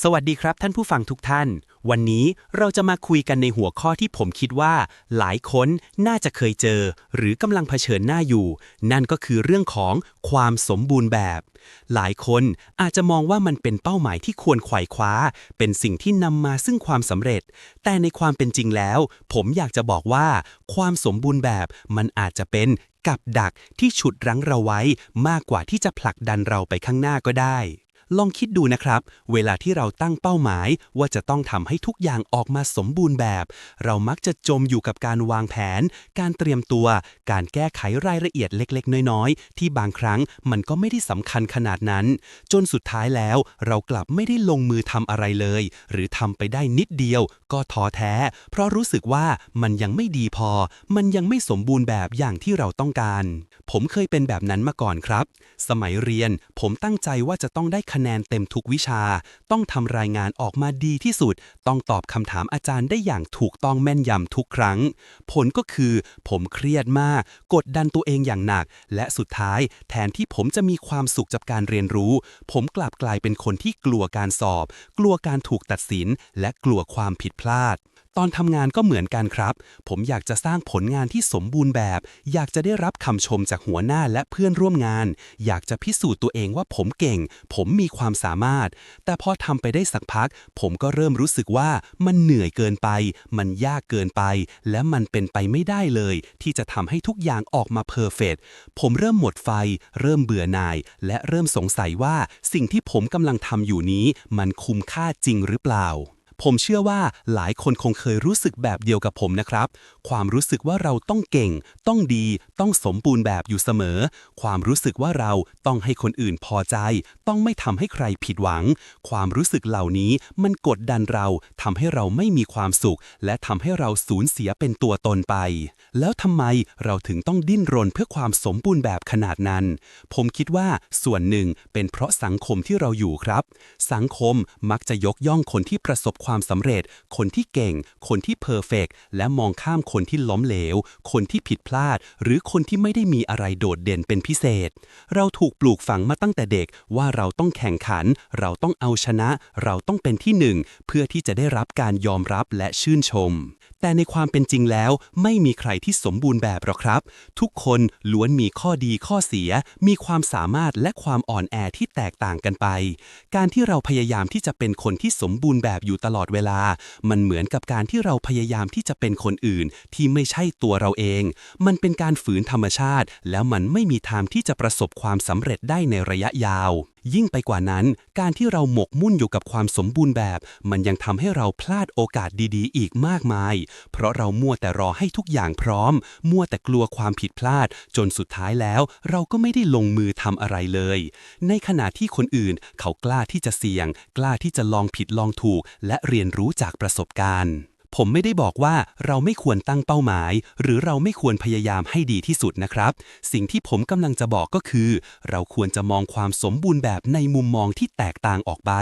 สวัสดีครับท่านผู้ฟังทุกท่าน วันนี้เราจะมาคุยกันในหัวข้อที่ผมคิดว่า หลายคนน่าจะเคยเจอ หรือกำลังเผชิญหน้าอยู่ นั่นก็คือเรื่องของความสมบูรณ์แบบ หลายคนอาจจะมองว่ามันเป็นเป้าหมายที่ควรไขว่คว้า เป็นสิ่งที่นำมาซึ่งความสำเร็จ แต่ในความเป็นจริงแล้ว ผมอยากจะบอกว่า ความสมบูรณ์แบบมันอาจจะเป็นกับดักที่ฉุดรั้งเราไว้ มากกว่าที่จะผลักดันเราไปข้างหน้าก็ได้ ลองคิดดูนะครับ เวลาที่เราตั้งเป้าหมายว่าจะต้องทำให้ทุกอย่างออกมาสมบูรณ์แบบ เรามักจะจมอยู่กับการวางแผน การเตรียมตัว การแก้ไขรายละเอียดเล็ก ๆ น้อย ๆ ที่บางครั้งมันก็ไม่ได้สำคัญขนาดนั้น จนสุดท้ายแล้ว เรากลับไม่ได้ลงมือทำอะไรเลย หรือทำไปได้นิดเดียว ก็ท้อแท้ เพราะรู้สึกว่ามันยังไม่ดีพอ มันยังไม่สมบูรณ์แบบอย่างที่เราต้องการ ผมเคยเป็นแบบนั้นมาก่อนครับ สมัยเรียน ผมตั้งใจว่าจะต้องได้คะแนนเต็มทุกวิชา ต้องทำรายงานออกมาดีที่สุด ต้องตอบคำถามอาจารย์ได้อย่างถูกต้องแม่นยำทุกครั้ง ผลก็คือ ผมเครียดมาก กดดันตัวเองอย่างหนัก และสุดท้าย แทนที่ผมจะมีความสุขจากการเรียนรู้ ผมกลับกลายเป็นคนที่กลัวการสอบ กลัวการถูกตัดสิน และกลัวความผิดพลาด ตอนทำงานก็เหมือนกันครับ ผมอยากจะสร้างผลงานที่สมบูรณ์แบบ อยากจะได้รับคำชมจากหัวหน้าและเพื่อนร่วมงาน อยากจะพิสูจน์ตัวเองว่าผมเก่ง ผมมีความสามารถ แต่พอทำไปได้สักพัก ผมก็เริ่มรู้สึกว่ามันเหนื่อยเกินไป มันยากเกินไป และมันเป็นไปไม่ได้เลย ที่จะทำให้ทุกอย่างออกมาเพอร์เฟกผมเริ่มหมดไฟ เริ่มเบื่อหน่าย และเริ่มสงสัยว่าสิ่งที่ผมกำลังทำอยู่นี้ มันคุ้มค่าจริงหรือเปล่า ผมเชื่อว่าหลายคนคงเคยรู้สึกแบบเดียวกับผมนะครับ ความรู้สึกว่าเราต้องเก่ง ต้องดี ต้องสมบูรณ์แบบอยู่เสมอ ความรู้สึกว่าเราต้องให้คนอื่นพอใจ ต้องไม่ทำให้ใครผิดหวัง ความรู้สึกเหล่านี้มันกดดันเราทำให้เราไม่มีความสุข และทำให้เราสูญเสียเป็นตัวตนไป แล้วทำไมเราถึงต้องดิ้นรนเพื่อความสมบูรณ์แบบขนาดนั้น ผมคิดว่าส่วนหนึ่งเป็นเพราะสังคมที่เราอยู่ครับ สังคมมักจะยกย่องคนที่ประสบความความสำเร็จ คนที่เก่ง คนที่เพอร์เฟกและมองข้ามคนที่ล้มเหลว คนที่ผิดพลาด หรือคนที่ไม่ได้มีอะไรโดดเด่นเป็นพิเศษ เราถูกปลูกฝังมาตั้งแต่เด็กว่าเราต้องแข่งขัน เราต้องเอาชนะ เราต้องเป็นที่หนึ่งเพื่อที่จะได้รับการยอมรับและชื่นชม แต่ในความเป็นจริงแล้วไม่มีใครที่สมบูรณ์แบบหรอกครับ ทุกคนล้วนมีข้อดีข้อเสีย มีความสามารถและความอ่อนแอที่แตกต่างกันไป การที่เราพยายามที่จะเป็นคนที่สมบูรณ์แบบอยู่ตลอดเวลา มันเหมือนกับการที่เราพยายามที่จะเป็นคนอื่น ที่ไม่ใช่ตัวเราเอง มันเป็นการฝืนธรรมชาติ แล้วมันไม่มีทางที่จะประสบความสำเร็จได้ในระยะยาว ยิ่งไปกว่านั้น การที่เราหมกมุ่นอยู่กับความสมบูรณ์แบบ มันยังทำให้เราพลาดโอกาสดีๆ อีกมากมาย เพราะเรามัวแต่รอให้ทุกอย่างพร้อม มัวแต่กลัวความผิดพลาด จนสุดท้ายแล้ว เราก็ไม่ได้ลงมือทำอะไรเลย ในขณะที่คนอื่น เขากล้าที่จะเสี่ยง กล้าที่จะลองผิดลองถูก และเรียนรู้จากประสบการณ์ ผมไม่ได้บอกว่าเราไม่ควรตั้งเป้าหมาย หรือเราไม่ควรพยายามให้ดีที่สุดนะครับ สิ่งที่ผมกำลังจะบอกก็คือ เราควรจะมองความสมบูรณ์แบบในมุมมองที่แตกต่างออกไป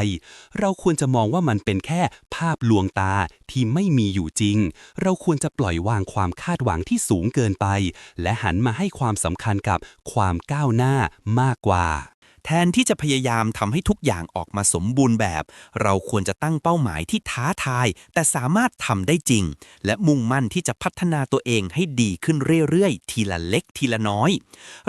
เราควรจะมองว่ามันเป็นแค่ภาพลวงตาที่ไม่มีอยู่จริง เราควรจะปล่อยวางความคาดหวังที่สูงเกินไป และหันมาให้ความสำคัญกับความก้าวหน้ามากกว่า แทนที่จะพยายามทำให้ทุกอย่างออกมาสมบูรณ์แบบ เราควรจะตั้งเป้าหมายที่ท้าทาย แต่สามารถทำได้จริง และมุ่งมั่นที่จะพัฒนาตัวเองให้ดีขึ้นเรื่อยๆ ทีละเล็กทีละน้อย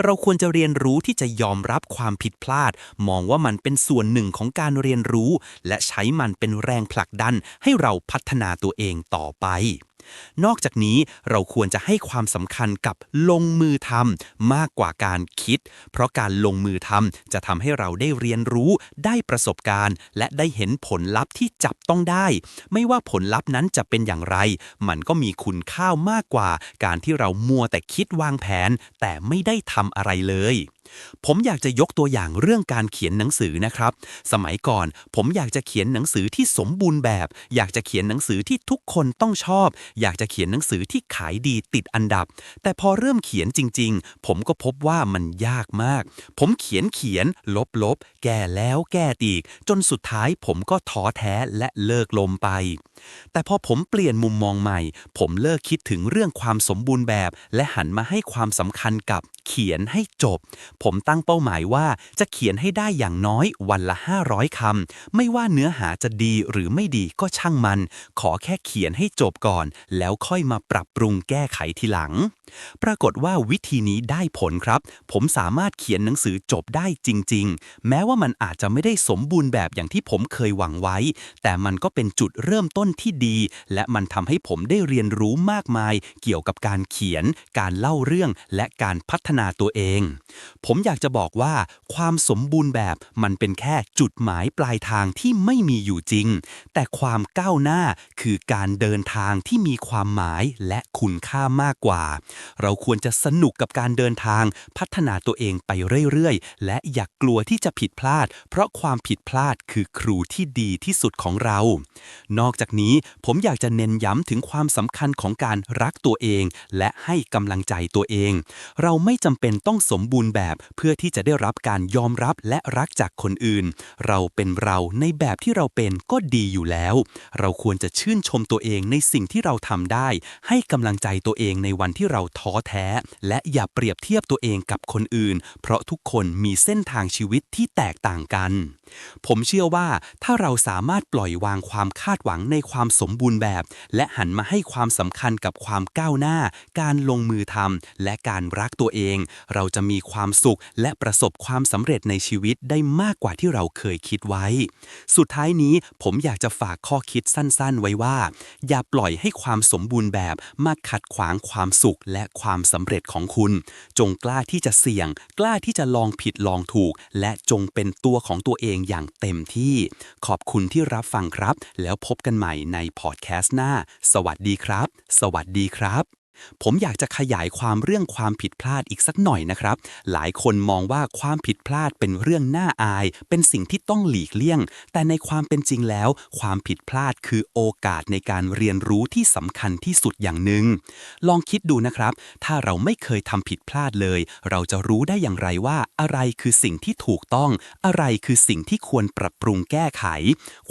เราควรจะเรียนรู้ที่จะยอมรับความผิดพลาด มองว่ามันเป็นส่วนหนึ่งของการเรียนรู้ และใช้มันเป็นแรงผลักดันให้เราพัฒนาตัวเองต่อไป นอกจากนี้เราควรจะให้ความสำคัญกับลงมือทำมากกว่าการคิด เพราะการลงมือทำจะทำให้เราได้เรียนรู้ ได้ประสบการณ์ และได้เห็นผลลัพธ์ที่จับต้องได้ ไม่ว่าผลลัพธ์นั้นจะเป็นอย่างไร มันก็มีคุณค่ามากกว่า การที่เรามัวแต่คิดวางแผน แต่ไม่ได้ทำอะไรเลยผมอยากจะยกตัวอย่างเรื่องการเขียนหนังสือนะครับ สมัยก่อน ผมอยากจะเขียนหนังสือที่สมบูรณ์แบบ อยากจะเขียนหนังสือที่ทุกคนต้องชอบ อยากจะเขียนหนังสือที่ขายดีติดอันดับ แต่พอเริ่มเขียนจริง ๆ ผมก็พบว่ามันยากมาก ผมเขียนเขียน ลบลบแก้แล้วแก้อีก จนสุดท้ายผมก็ท้อแท้และเลิกลมไป แต่พอผมเปลี่ยนมุมมองใหม่ ผมเลิกคิดถึงเรื่องความสมบูรณ์แบบ และหันมาให้ความสำคัญกับเขียนให้จบผมตั้งเป้าหมายว่าจะเขียนให้ได้อย่างน้อยวันละ 500 คำ ไม่ว่าเนื้อหาจะดีหรือไม่ดีก็ช่างมัน ขอแค่เขียนให้จบก่อน แล้วค่อยมาปรับปรุงแก้ไขทีหลัง ปรากฏว่าวิธีนี้ได้ผลครับ ผมสามารถเขียนหนังสือจบได้จริง ๆ แม้ว่ามันอาจจะไม่ได้สมบูรณ์แบบอย่างที่ผมเคยหวังไว้ แต่มันก็เป็นจุดเริ่มต้นที่ดี และมันทำให้ผมได้เรียนรู้มากมาย เกี่ยวกับการเขียน การเล่าเรื่อง และการพัฒนาตัวเองผมมอยากจะบอกว่าความสมบูรณ์แบบมันเป็นแค่จุดหมายปลายทางที่ไม่มีอยู่จริง แต่ความก้าวหน้าคือการเดินทางที่มีความหมายและคุณค่ามากกว่า เราควรจะสนุกกับการเดินทาง พัฒนาตัวเองไปเรื่อยๆ และอย่ากกลัวที่จะผิดพลาด เพราะความผิดพลาดคือครูที่ดีที่สุดของเรา นอกจากนี้ผมอยากจะเน้นย้ำถึงความสำคัญของการรักตัวเอง และให้กำลังใจตัวเอง เราไม่จำเป็นต้องสมบูรณ์แบบเพื่อที่จะได้รับการยอมรับและรักจากคนอื่น เราเป็นเราในแบบที่เราเป็นก็ดีอยู่แล้ว เราควรจะชื่นชมตัวเองในสิ่งที่เราทำได้ ให้กำลังใจตัวเองในวันที่เราท้อแท้ และอย่าเปรียบเทียบตัวเองกับคนอื่น เพราะทุกคนมีเส้นทางชีวิตที่แตกต่างกัน ผมเชื่อว่าถ้าเราสามารถปล่อยวางความคาดหวังในความสมบูรณ์แบบ และหันมาให้ความสำคัญกับความก้าวหน้า การลงมือทำและการรักตัวเอง เราจะมีความสุข และประสบความสำเร็จในชีวิตได้มากกว่าที่เราเคยคิดไว้ สุดท้ายนี้ผมอยากจะฝากข้อคิดสั้นๆ ไว้ว่า อย่าปล่อยให้ความสมบูรณ์แบบมาขัดขวางความสุขและความสำเร็จของคุณ จงกล้าที่จะเสี่ยง กล้าที่จะลองผิดลองถูก และจงเป็นตัวของตัวเองอย่างเต็มที่ ขอบคุณที่รับฟังครับ แล้วพบกันใหม่ในพอดแคสต์หน้า สวัสดีครับ สวัสดีครับ ผมอยากจะขยายความเรื่องความผิดพลาดอีกสักหน่อยนะครับ หลายคนมองว่าความผิดพลาดเป็นเรื่องน่าอาย เป็นสิ่งที่ต้องหลีกเลี่ยง แต่ในความเป็นจริงแล้ว ความผิดพลาดคือโอกาสในการเรียนรู้ที่สำคัญที่สุดอย่างหนึ่ง ลองคิดดูนะครับ ถ้าเราไม่เคยทำผิดพลาดเลย เราจะรู้ได้อย่างไรว่า อะไรคือสิ่งที่ถูกต้อง อะไรคือสิ่งที่ควรปรับปรุงแก้ไข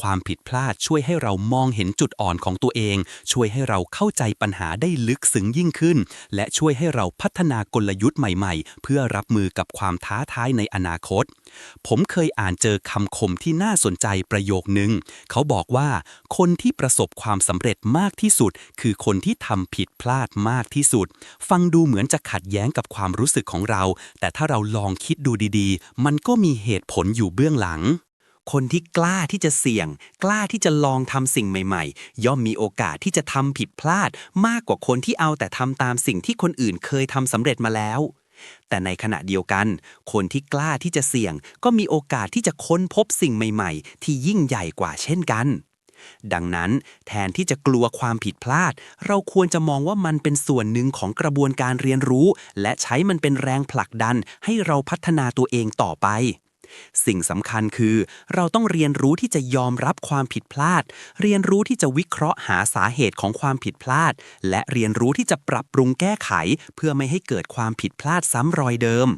ความผิดพลาดช่วยให้เรามองเห็นจุดอ่อนของตัวเอง ช่วยให้เราเข้าใจปัญหาได้ลึกซึ้งยิ่งขึ้น และช่วยให้เราพัฒนากลยุทธ์ใหม่ๆ เพื่อรับมือกับความท้าทายในอนาคต ผมเคยอ่านเจอคำคมที่น่าสนใจประโยคนึง เขาบอกว่า คนที่ประสบความสำเร็จมากที่สุด คือคนที่ทำผิดพลาดมากที่สุด ฟังดูเหมือนจะขัดแย้งกับความรู้สึกของเรา แต่ถ้าเราลองคิดดูดีๆ มันก็มีเหตุผลอยู่เบื้องหลัง คนที่กล้าที่จะเสี่ยง กล้าที่จะลองทำสิ่งใหม่ๆ ย่อมมีโอกาสที่จะทำผิดพลาด มากกว่าคนที่เอาแต่ทำตามสิ่งที่คนอื่นเคยทำสำเร็จมาแล้ว แต่ในขณะเดียวกัน คนที่กล้าที่จะเสี่ยง ก็มีโอกาสที่จะค้นพบสิ่งใหม่ๆ ที่ยิ่งใหญ่กว่าเช่นกันดังนั้นแทนที่จะกลัวความผิดพลาด เราควรจะมองว่ามันเป็นส่วนหนึ่งของกระบวนการเรียนรู้ และใช้มันเป็นแรงผลักดันให้เราพัฒนาตัวเองต่อไป สิ่งสำคัญคือ เราต้องเรียนรู้ที่จะยอมรับความผิดพลาด เรียนรู้ที่จะวิเคราะห์หาสาเหตุของความผิดพลาด และเรียนรู้ที่จะปรับปรุงแก้ไข เพื่อไม่ให้เกิดความผิดพลาดซ้ำรอยเดิม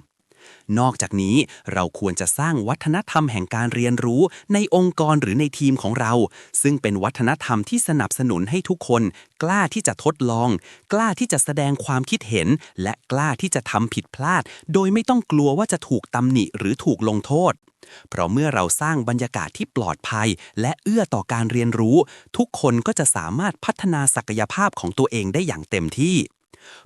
นอกจากนี้เราควรจะสร้างวัฒนธรรมแห่งการเรียนรู้ในองค์กรหรือในทีมของเรา ซึ่งเป็นวัฒนธรรมที่สนับสนุนให้ทุกคน กล้าที่จะทดลอง กล้าที่จะแสดงความคิดเห็น และกล้าที่จะทำผิดพลาด โดยไม่ต้องกลัวว่าจะถูกตำหนิหรือถูกลงโทษ เพราะเมื่อเราสร้างบรรยากาศที่ปลอดภัย และเอื้อต่อการเรียนรู้ ทุกคนก็จะสามารถพัฒนาศักยภาพของตัวเองได้อย่างเต็มที่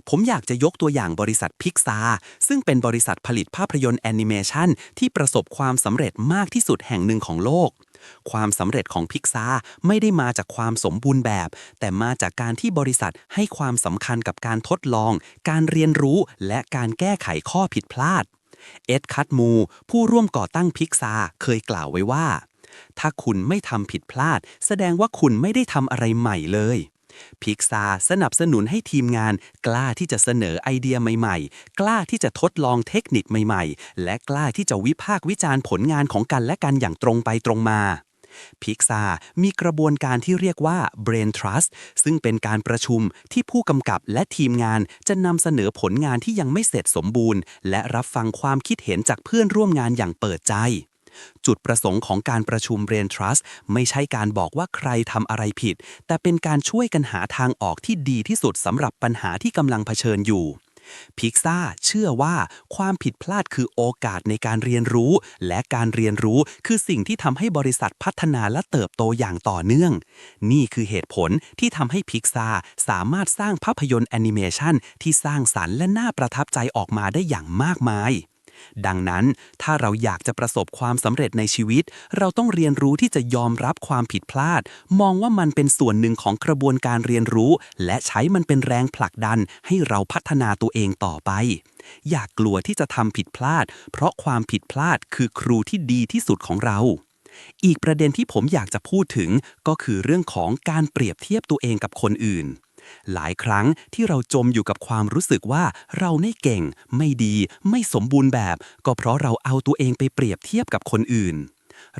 ผมอยากจะยกตัวอย่างบริษัทพิกซาซึ่งเป็นบริษัทผลิตภาพยนตร์แอนิเมชันที่ประสบความสำเร็จมากที่สุดแห่งหนึ่งของโลก ความสำเร็จของพิกซาไม่ได้มาจากความสมบูรณ์แบบ แต่มาจากการที่บริษัทให้ความสำคัญกับการทดลอง การเรียนรู้และการแก้ไขข้อผิดพลาด เอ็ดคัตมู ผู้ร่วมก่อตั้งพิกซาเคยกล่าวไว้ว่า ถ้าคุณไม่ทำผิดพลาด แสดงว่าคุณไม่ได้ทำอะไรใหม่เลย พิกซาสนับสนุนให้ทีมงาน กล้าที่จะเสนอไอเดียใหม่ๆ กล้าที่จะทดลองเทคนิคใหม่ๆ และกล้าที่จะวิพากษ์วิจารณ์ผลงานของกันและกันอย่างตรงไปตรงมาพิกซามีกระบวนการที่เรียกว่า Brain Trust ซึ่งเป็นการประชุมที่ผู้กำกับและทีมงานจะนำเสนอผลงานที่ยังไม่เสร็จสมบูรณ์ และรับฟังความคิดเห็นจากเพื่อนร่วมงานอย่างเปิดใจ จุดประสงค์ของการประชุม Brain Trust ไม่ใช่การบอกว่าใครทำอะไรผิด แต่เป็นการช่วยกันหาทางออกที่ดีที่สุดสำหรับปัญหาที่กำลังเผชิญอยู่พิกซ่าเชื่อว่าความผิดพลาดคือโอกาสในการเรียนรู้ และการเรียนรู้คือสิ่งที่ทำให้บริษัทพัฒนาและเติบโตอย่างต่อเนื่อง นี่คือเหตุผลที่ทำให้พิกซ่าสามารถสร้างภาพยนตร์แอนิเมชันที่สร้างสรรค์และน่าประทับใจออกมาได้อย่างมากมาย ดังนั้นถ้าเราอยากจะประสบความสำเร็จในชีวิต เราต้องเรียนรู้ที่จะยอมรับความผิดพลาด มองว่ามันเป็นส่วนหนึ่งของกระบวนการเรียนรู้ และใช้มันเป็นแรงผลักดันให้เราพัฒนาตัวเองต่อไป อย่ากกลัวที่จะทำผิดพลาด เพราะความผิดพลาดคือครูที่ดีที่สุดของเราอีกประเด็นที่ผมอยากจะพูดถึงก็คือเรื่องของการเปรียบเทียบตัวเองกับคนอื่น หลายครั้งที่เราจมอยู่กับความรู้สึกว่าเราไม่เก่ง ไม่ดี ไม่สมบูรณ์แบบ ก็เพราะเราเอาตัวเองไปเปรียบเทียบกับคนอื่น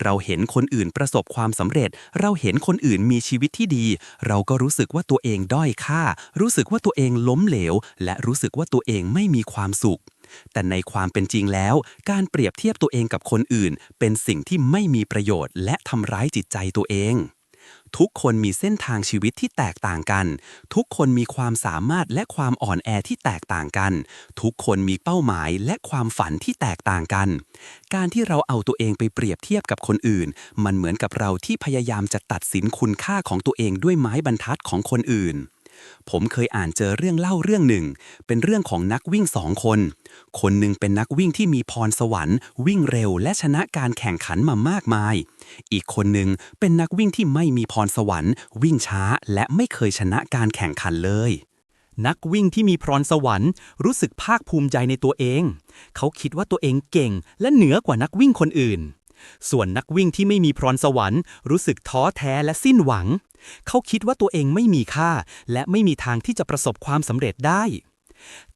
เราเห็นคนอื่นประสบความสำเร็จ เราเห็นคนอื่นมีชีวิตที่ดี เราก็รู้สึกว่าตัวเองด้อยค่า รู้สึกว่าตัวเองล้มเหลว และรู้สึกว่าตัวเองไม่มีความสุข แต่ในความเป็นจริงแล้ว การเปรียบเทียบตัวเองกับคนอื่น เป็นสิ่งที่ไม่มีประโยชน์ และทำร้ายจิตใจตัวเอง ทุกคนมีเส้นทางชีวิตที่แตกต่างกัน ทุกคนมีความสามารถและความอ่อนแอที่แตกต่างกัน ทุกคนมีเป้าหมายและความฝันที่แตกต่างกัน การที่เราเอาตัวเองไปเปรียบเทียบกับคนอื่น มันเหมือนกับเราที่พยายามจะตัดสินคุณค่าของตัวเองด้วยไม้บรรทัดของคนอื่น ผมเคยอ่านเจอเรื่องเล่าเรื่องหนึ่ง เป็นเรื่องของนักวิ่งสองคน คนหนึ่งเป็นนักวิ่งที่มีพรสวรรค์ วิ่งเร็วและชนะการแข่งขันมามากมาย อีกคนหนึ่งเป็นนักวิ่งที่ไม่มีพรสวรรค์ วิ่งช้าและไม่เคยชนะการแข่งขันเลยนักวิ่งที่มีพรสวรรค์รู้สึกภาคภูมิใจในตัวเอง เขาคิดว่าตัวเองเก่งและเหนือกว่านักวิ่งคนอื่น ส่วนนักวิ่งที่ไม่มีพรสวรรค์รู้สึกท้อแท้และสิ้นหวัง เขาคิดว่าตัวเองไม่มีค่า และไม่มีทางที่จะประสบความสำเร็จได้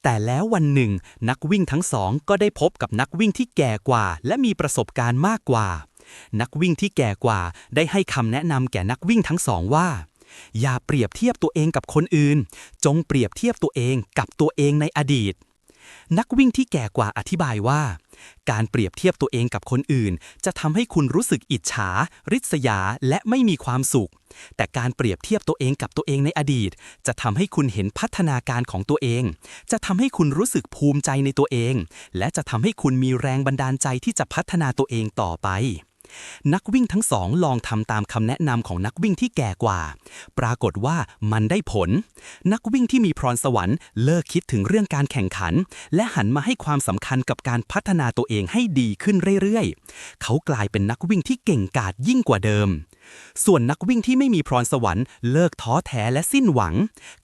แต่แล้ววันหนึ่ง นักวิ่งทั้งสองก็ได้พบกับนักวิ่งที่แก่กว่า และมีประสบการณ์มากกว่า นักวิ่งที่แก่กว่าได้ให้คำแนะนำแก่นักวิ่งทั้งสองว่า อย่าเปรียบเทียบตัวเองกับคนอื่น จงเปรียบเทียบตัวเองกับตัวเองในอดีต นักวิ่งที่แก่กว่าอธิบายว่า การเปรียบเทียบตัวเองกับคนอื่น จะทำให้คุณรู้สึกอิจฉา ริษยา และไม่มีความสุข แต่การเปรียบเทียบตัวเองกับตัวเองในอดีต จะทำให้คุณเห็นพัฒนาการของตัวเอง จะทำให้คุณรู้สึกภูมิใจในตัวเอง และจะทำให้คุณมีแรงบันดาลใจที่จะพัฒนาตัวเองต่อไป นักวิ่งทั้งสองลองทำตามคำแนะนำของนักวิ่งที่แก่กว่า ปรากฏว่ามันได้ผล นักวิ่งที่มีพรสวรรค์เลิกคิดถึงเรื่องการแข่งขัน และหันมาให้ความสำคัญกับการพัฒนาตัวเองให้ดีขึ้นเรื่อยๆ เขากลายเป็นนักวิ่งที่เก่งกาจยิ่งกว่าเดิม ส่วนนักวิ่งที่ไม่มีพรสวรรค์เลิกท้อแท้และสิ้นหวัง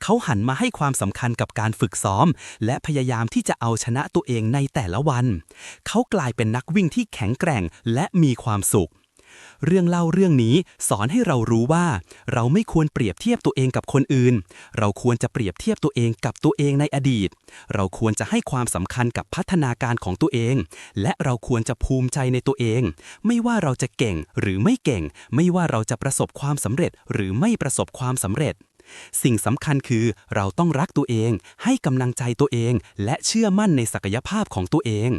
เขาหันมาให้ความสำคัญกับการฝึกซ้อม และพยายามที่จะเอาชนะตัวเองในแต่ละวัน เขากลายเป็นนักวิ่งที่แข็งแกร่งและมีความสุข เรื่องเล่าเรื่องนี้สอนให้เรารู้ว่า เราไม่ควรเปรียบเทียบตัวเองกับคนอื่น เราควรจะเปรียบเทียบตัวเองกับตัวเองในอดีต เราควรจะให้ความสำคัญกับพัฒนาการของตัวเอง และเราควรจะภูมิใจในตัวเอง ไม่ว่าเราจะเก่งหรือไม่เก่ง ไม่ว่าเราจะประสบความสำเร็จหรือไม่ประสบความสำเร็จ สิ่งสำคัญคือเราต้องรักตัวเอง ให้กำลังใจตัวเอง และเชื่อมั่นในศักยภาพของตัวเอง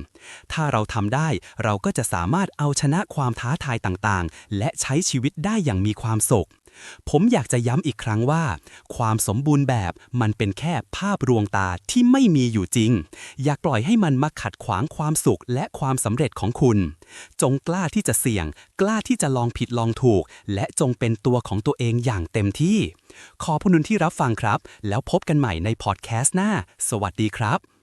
ถ้าเราทำได้เราก็จะสามารถเอาชนะความท้าทายต่างๆ และใช้ชีวิตได้อย่างมีความสุข ผมอยากจะย้ำอีกครั้งว่า ความสมบูรณ์แบบมันเป็นแค่ภาพลวงตาที่ไม่มีอยู่จริง อย่าปล่อยให้มันมาขัดขวางความสุขและความสำเร็จของคุณ จงกล้าที่จะเสี่ยง กล้าที่จะลองผิดลองถูก และจงเป็นตัวของตัวเองอย่างเต็มที่ ขอบคุณที่รับฟังครับ แล้วพบกันใหม่ในพอดแคสต์หน้า สวัสดีครับ